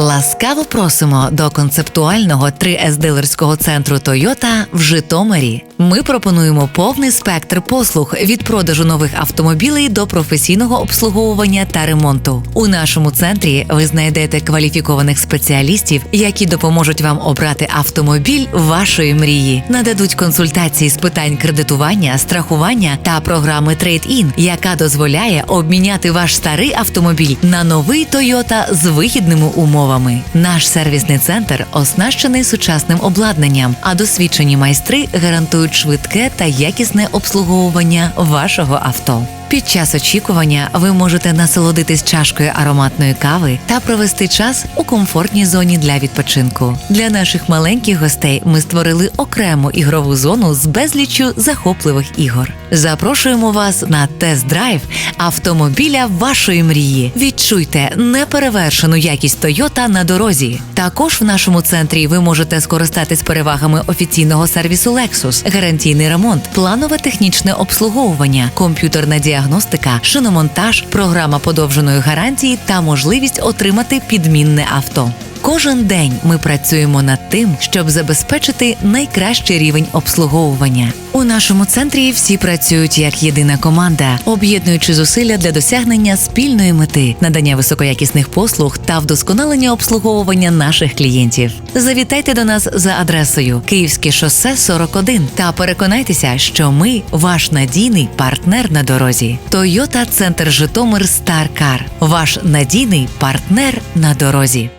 Ласкаво просимо до концептуального 3С-дилерського центру Toyota в Житомирі. Ми пропонуємо повний спектр послуг від продажу нових автомобілей до професійного обслуговування та ремонту. У нашому центрі ви знайдете кваліфікованих спеціалістів, які допоможуть вам обрати автомобіль вашої мрії, нададуть консультації з питань кредитування, страхування та програми Trade-in, яка дозволяє обміняти ваш старий автомобіль на новий Toyota з вигідними умовами. Наш сервісний центр оснащений сучасним обладнанням, а досвідчені майстри гарантують швидке та якісне обслуговування вашого авто. Під час очікування ви можете насолодитись чашкою ароматної кави та провести час у комфортній зоні для відпочинку. Для наших маленьких гостей ми створили окрему ігрову зону з безліччю захопливих ігор. Запрошуємо вас на тест-драйв автомобіля вашої мрії. Відчуйте неперевершену якість Toyota на дорозі. Також в нашому центрі ви можете скористатись перевагами офіційного сервісу Lexus, гарантійний ремонт, планове технічне обслуговування, комп'ютерна діагностика, шиномонтаж, програма подовженої гарантії та можливість отримати підмінне авто. Кожен день ми працюємо над тим, щоб забезпечити найкращий рівень обслуговування. У нашому центрі всі працюють як єдина команда, об'єднуючи зусилля для досягнення спільної мети, надання високоякісних послуг та вдосконалення обслуговування наших клієнтів. Завітайте до нас за адресою Київське шосе 41 та переконайтеся, що ми ваш надійний партнер на дорозі. Toyota Центр Житомир Старкар. Ваш надійний партнер на дорозі.